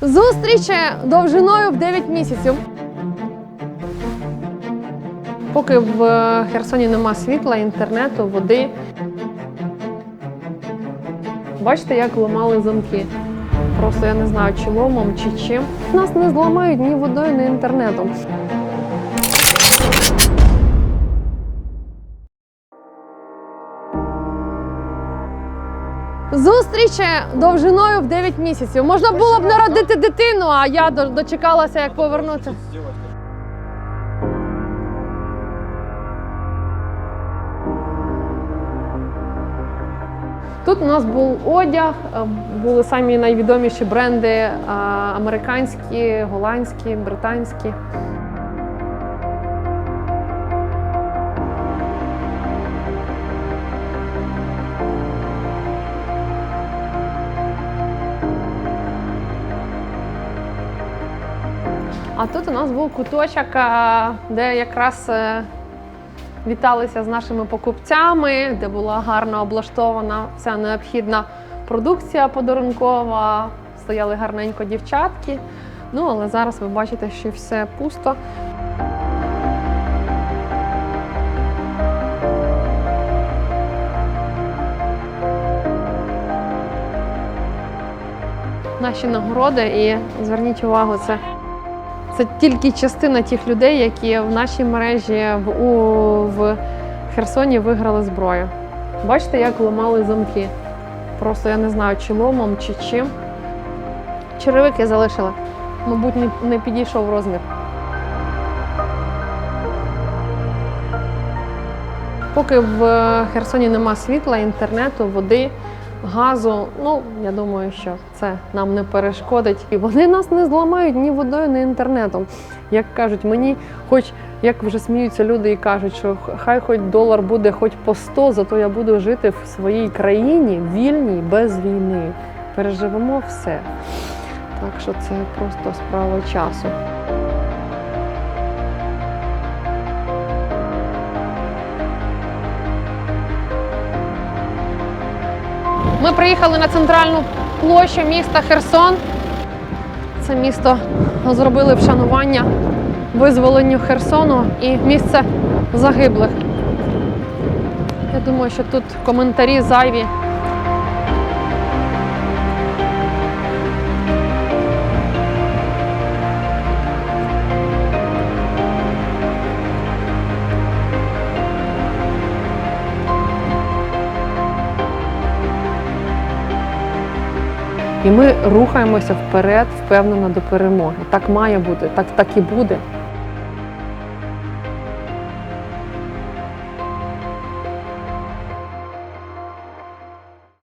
Зустріч довжиною в 9 місяців. Поки в Херсоні нема світла, інтернету, води. Бачите, як ламали замки. Просто я не знаю, чи ломом, чи чим. Нас не зламають ні водою, ні інтернетом. Зустріч довжиною в 9 місяців. Можна було б народити дитину, а я дочекалася, як повернутися. Тут у нас був одяг, е, були самі найвідоміші бренди е, американські, голландські, британські. А тут у нас був куточок, е, де якраз е, віталися з нашими покупцями, де була гарно облаштована вся необхідна продукція подарункова, стояли гарненько дівчатки. Ну, але зараз ви бачите, що все пусто. Наші нагороди, і зверніть увагу, це це тільки частина тих людей, які в нашій мережі в, у, в Херсоні виграли зброю. Бачите, як ламали замки. Просто я не знаю, чи ломом, чи чим. Черевики залишили. Мабуть, не, не підійшов розмір. Поки в Херсоні нема світла, інтернету, води, газу, ну я думаю, що це нам не перешкодить. І вони нас не зламають ні водою, ні інтернетом. Як кажуть, мені, хоч як вже сміються люди і кажуть, що хай хоч долар буде хоч по 100, зато я буду жити в своїй країні вільній, без війни. Переживемо все. Так що це просто справа часу. Ми приїхали на центральну площу міста Херсон. Це місто зробили вшанування визволенню Херсону і місце загиблих. Я думаю, що тут коментарі зайві. І ми рухаємося вперед, впевнено до перемоги. Так має бути, так, так і буде.